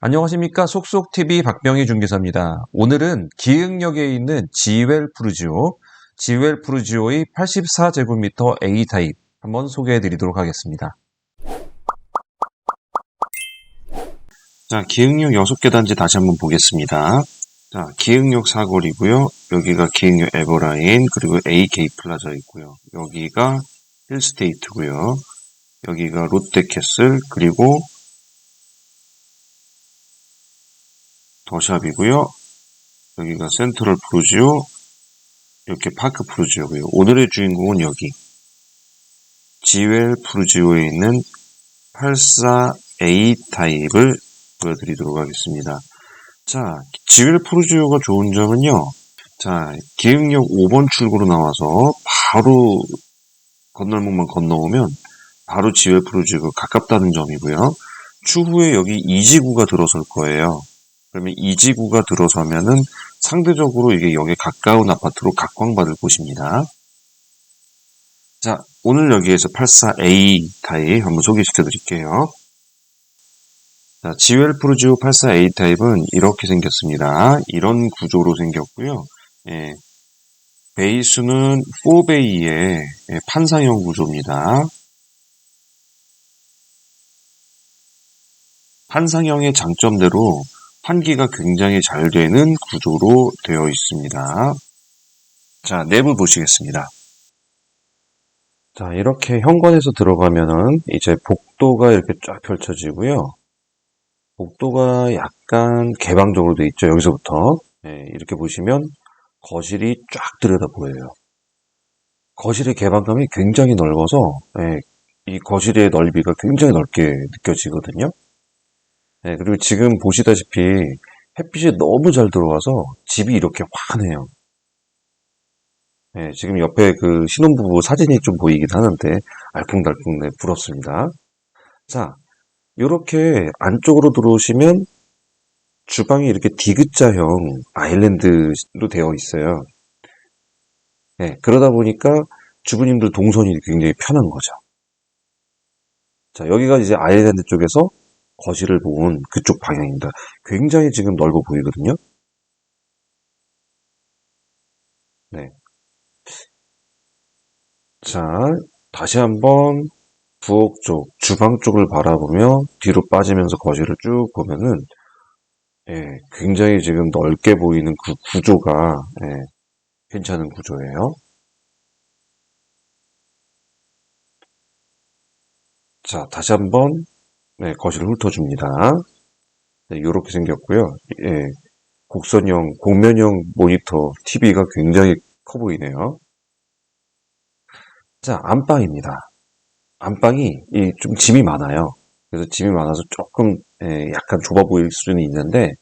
안녕하십니까 속속TV 박병희 중개사입니다. 오늘은 기흥역에 있는 지웰 푸르지오, 지웰 푸르지오의 84제곱미터 A타입 한번 소개해 드리도록 하겠습니다. 자, 기흥역 6개 단지 다시 한번 보겠습니다. 자, 기흥역 사거리고요. 여기가 기흥역 에버라인, 그리고 AK 플라자 있고요. 여기가 힐스테이트고요. 여기가 롯데캐슬, 그리고 더샵이고요. 여기가 센트럴 프루지오, 이렇게 파크 프루지오고요. 오늘의 주인공은 여기 지웰 프루지오에 있는 84A 타입을 보여드리도록 하겠습니다. 자, 지웰 프루지오가 좋은 점은요. 자, 기흥역 5번 출구로 나와서 바로 건널목만 건너오면 바로 지웰 프루지오가 가깝다는 점이고요. 추후에 여기 이지구가 들어설 거예요. 그러면 이 지구가 들어서면은 상대적으로 이게 역에 가까운 아파트로 각광받을 곳입니다. 자, 오늘 여기에서 84A 타입 한번 소개시켜 드릴게요. 자, 지웰 프루지오 84A 타입은 이렇게 생겼습니다. 이런 구조로 생겼고요. 예, 베이스는 4베이의 예, 판상형 구조입니다. 판상형의 장점대로 환기가 굉장히 잘 되는 구조로 되어 있습니다. 자, 내부 보시겠습니다. 자, 이렇게 현관에서 들어가면은 이제 복도가 이렇게 쫙 펼쳐지고요. 복도가 약간 개방적으로 돼 있죠. 여기서부터. 네, 이렇게 보시면 거실이 쫙 들여다 보여요. 거실의 개방감이 굉장히 넓어서 네, 이 거실의 넓이가 굉장히 넓게 느껴지거든요. 네, 그리고 지금 보시다시피 햇빛이 너무 잘 들어와서 집이 이렇게 환해요. 네, 지금 옆에 그 신혼부부 사진이 좀 보이긴 하는데 알콩달콩 네, 부럽습니다. 자, 이렇게 안쪽으로 들어오시면 주방이 이렇게 디귿자형 아일랜드로 되어 있어요. 네, 그러다 보니까 주부님들 동선이 굉장히 편한 거죠. 자, 여기가 이제 아일랜드 쪽에서 거실을 본 그쪽 방향입니다. 굉장히 지금 넓어 보이거든요. 네. 자, 다시 한번 부엌 쪽, 주방 쪽을 바라보며 뒤로 빠지면서 거실을 쭉 보면은 예, 굉장히 지금 넓게 보이는 그 구조가 예, 괜찮은 구조예요. 자, 다시 한번 네, 거실을 훑어줍니다. 네, 이렇게 생겼고요. 예, 곡선형, 곡면형 모니터 TV가 굉장히 커 보이네요. 자, 안방입니다. 안방이 좀 짐이 많아요. 그래서 짐이 많아서 조금 예, 약간 좁아 보일 수는 있는데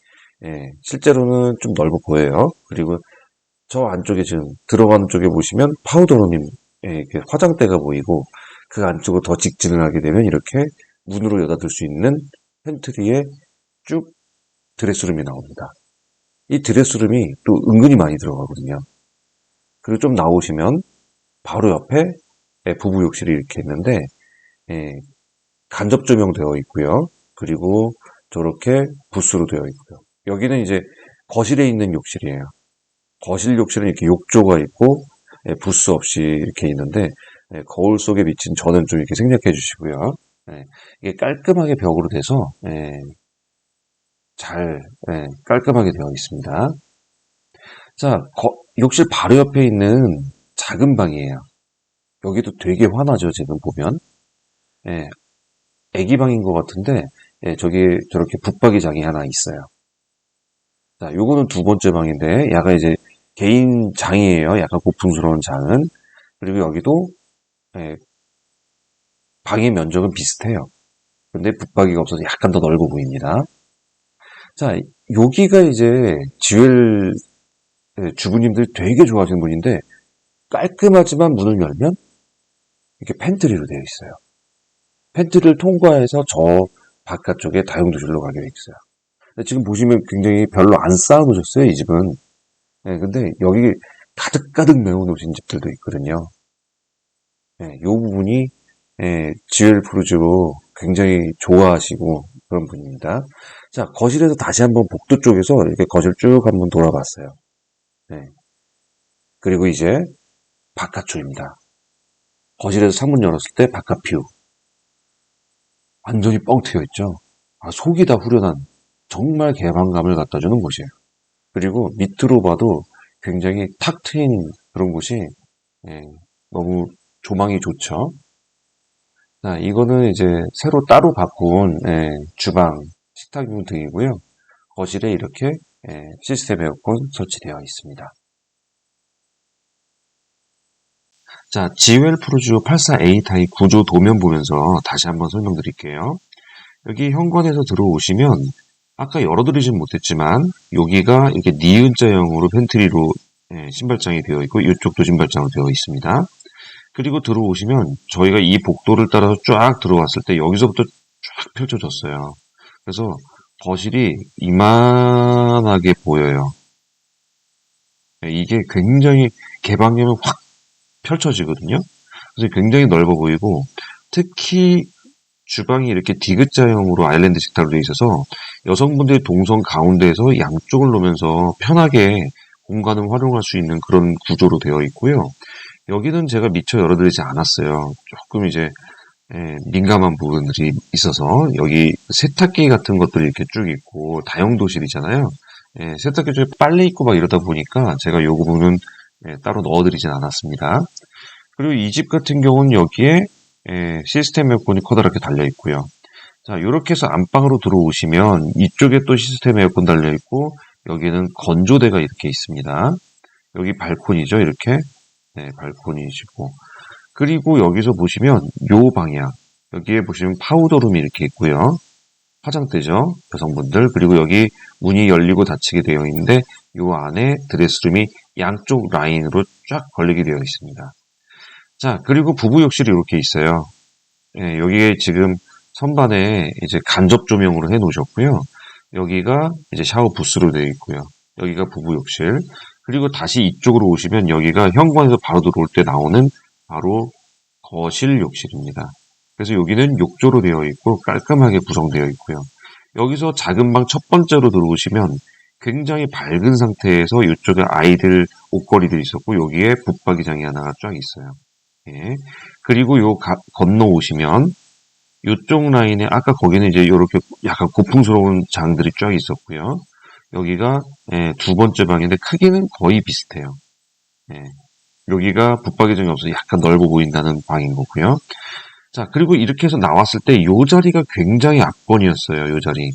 예, 실제로는 좀 넓어 보여요. 그리고 저 안쪽에 지금 들어가는 쪽에 보시면 파우더룸이 예, 화장대가 보이고 그 안쪽으로 더 직진을 하게 되면 이렇게 문으로 여닫을 수 있는 팬트리에 쭉 드레스룸이 나옵니다. 이 드레스룸이 또 은근히 많이 들어가거든요. 그리고 좀 나오시면 바로 옆에 부부 욕실이 이렇게 있는데 예, 간접 조명되어 있고요. 그리고 저렇게 부스로 되어 있고요. 여기는 이제 거실에 있는 욕실이에요. 거실 욕실은 이렇게 욕조가 있고 예, 부스 없이 이렇게 있는데 예, 거울 속에 비친 저는 좀 이렇게 생략해 주시고요. 예, 이게 깔끔하게 벽으로 돼서 예, 잘 예, 깔끔하게 되어 있습니다. 자, 거, 욕실 바로 옆에 있는 작은 방이에요. 여기도 되게 환하죠, 지금 보면. 예, 애기 방인 것 같은데, 예, 저기 저렇게 붙박이장이 하나 있어요. 자, 요거는 두 번째 방인데, 약간 이제 개인 장이에요. 약간 고풍스러운 장은. 그리고 여기도 예, 방의 면적은 비슷해요. 근데 붙박이가 없어서 약간 더 넓어 보입니다. 자, 여기가 이제 지웰 네, 주부님들이 되게 좋아하시는 분인데 깔끔하지만 문을 열면 이렇게 팬트리로 되어 있어요. 팬트리를 통과해서 저 바깥쪽에 다용도실로 가게 되어 있어요. 지금 보시면 굉장히 별로 안 쌓아놓으셨어요, 이 집은. 네, 근데 여기 가득가득 메워놓으신 집들도 있거든요. 네, 이 부분이 예, 지웰 프루즈로 굉장히 좋아하시고 그런 분입니다. 자, 거실에서 다시 한번 복도 쪽에서 이렇게 거실 쭉 한번 돌아봤어요. 네. 그리고 이제 바깥쪽입니다. 거실에서 창문 열었을 때 바깥 뷰. 완전히 뻥 트여 있죠. 아, 속이 다 후련한 정말 개방감을 갖다 주는 곳이에요. 그리고 밑으로 봐도 굉장히 탁 트인 그런 곳이 예, 너무 조망이 좋죠. 자, 이거는 이제 새로 따로 바꾼 예, 주방 식탁용 등이고요. 거실에 이렇게 예, 시스템 에어컨 설치되어 있습니다. 자, 지웰 프루지오 84A 타입 구조 도면 보면서 다시 한번 설명드릴게요. 여기 현관에서 들어오시면 아까 열어드리진 못했지만 여기가 이렇게 니은자형으로 팬트리로 예, 신발장이 되어 있고 이쪽도 신발장으로 되어 있습니다. 그리고 들어오시면 저희가 이 복도를 따라서 쫙 들어왔을 때 여기서부터 쫙 펼쳐졌어요. 그래서 거실이 이만하게 보여요. 예, 이게 굉장히 개방감이 확 펼쳐지거든요. 그래서 굉장히 넓어 보이고 특히 주방이 이렇게 디귿자형으로 아일랜드 식탁으로 되어 있어서 여성분들이 동선 가운데에서 양쪽을 놓으면서 편하게 공간을 활용할 수 있는 그런 구조로 되어 있고요. 여기는 제가 미처 열어드리지 않았어요. 조금 이제 예, 민감한 부분들이 있어서 여기 세탁기 같은 것들이 이렇게 쭉 있고 다용도실이잖아요. 예, 세탁기 중에 빨래 있고 막 이러다 보니까 제가 요 부분은 예, 따로 넣어드리진 않았습니다. 그리고 이 집 같은 경우는 여기에 예, 시스템 에어컨이 커다랗게 달려 있고요. 자, 이렇게 해서 안방으로 들어오시면 이쪽에 또 시스템 에어컨 달려 있고 여기는 건조대가 이렇게 있습니다. 여기 발코니죠, 이렇게. 네, 발코니시고. 그리고 여기서 보시면 요 방향. 여기에 보시면 파우더룸이 이렇게 있고요. 화장대죠, 여성분들. 그리고 여기 문이 열리고 닫히게 되어 있는데 요 안에 드레스룸이 양쪽 라인으로 쫙 걸리게 되어 있습니다. 자, 그리고 부부 욕실이 이렇게 있어요. 예, 여기에 지금 선반에 이제 간접 조명으로 해 놓으셨고요. 여기가 이제 샤워 부스로 되어 있고요. 여기가 부부 욕실. 그리고 다시 이쪽으로 오시면 여기가 현관에서 바로 들어올 때 나오는 바로 거실 욕실입니다. 그래서 여기는 욕조로 되어 있고 깔끔하게 구성되어 있고요. 여기서 작은 방 첫 번째로 들어오시면 굉장히 밝은 상태에서 이쪽에 아이들 옷걸이들이 있었고 여기에 붙박이장이 하나가 쫙 있어요. 예. 그리고 요 가- 건너 오시면 이쪽 라인에 아까 거기는 이제 이렇게 약간 고풍스러운 장들이 쫙 있었고요. 여기가 예, 두 번째 방인데 크기는 거의 비슷해요. 예. 여기가 붙박이장이 없어서 약간 넓어 보인다는 방인 거고요. 자 그리고 이렇게 해서 나왔을 때 이 자리가 굉장히 압권이었어요. 이 자리.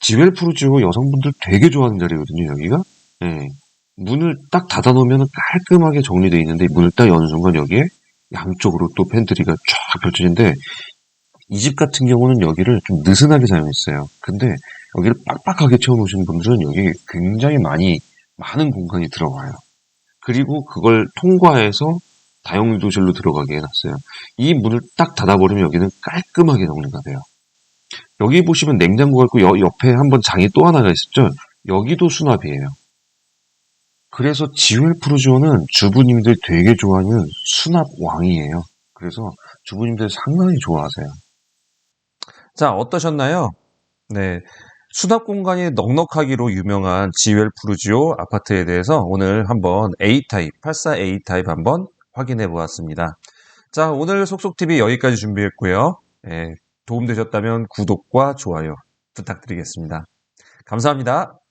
지웰 프루지오 여성분들 되게 좋아하는 자리거든요. 여기가. 예. 문을 딱 닫아놓으면 깔끔하게 정리되어 있는데 문을 딱 여는 순간 여기에 양쪽으로 또 팬트리가 쫙 펼쳐지는데 이 집 같은 경우는 여기를 좀 느슨하게 사용했어요. 근데 여기를 빡빡하게 채워놓으신 분들은 여기 굉장히 많이 많은 공간이 들어가요. 그리고 그걸 통과해서 다용도실로 들어가게 해놨어요. 이 문을 딱 닫아버리면 여기는 깔끔하게 정리가 돼요. 여기 보시면 냉장고가 있고 여- 옆에 한번 장이 또 하나가 있었죠. 여기도 수납이에요. 그래서 지웰 프루지오는 주부님들 되게 좋아하는 수납 왕이에요. 그래서 주부님들 상당히 좋아하세요. 자, 어떠셨나요? 네. 수납 공간이 넉넉하기로 유명한 지웰 프루지오 아파트에 대해서 오늘 한번 A타입, 84A 타입 한번 확인해 보았습니다. 자, 오늘 속속TV 여기까지 준비했고요. 예, 도움되셨다면 구독과 좋아요 부탁드리겠습니다. 감사합니다.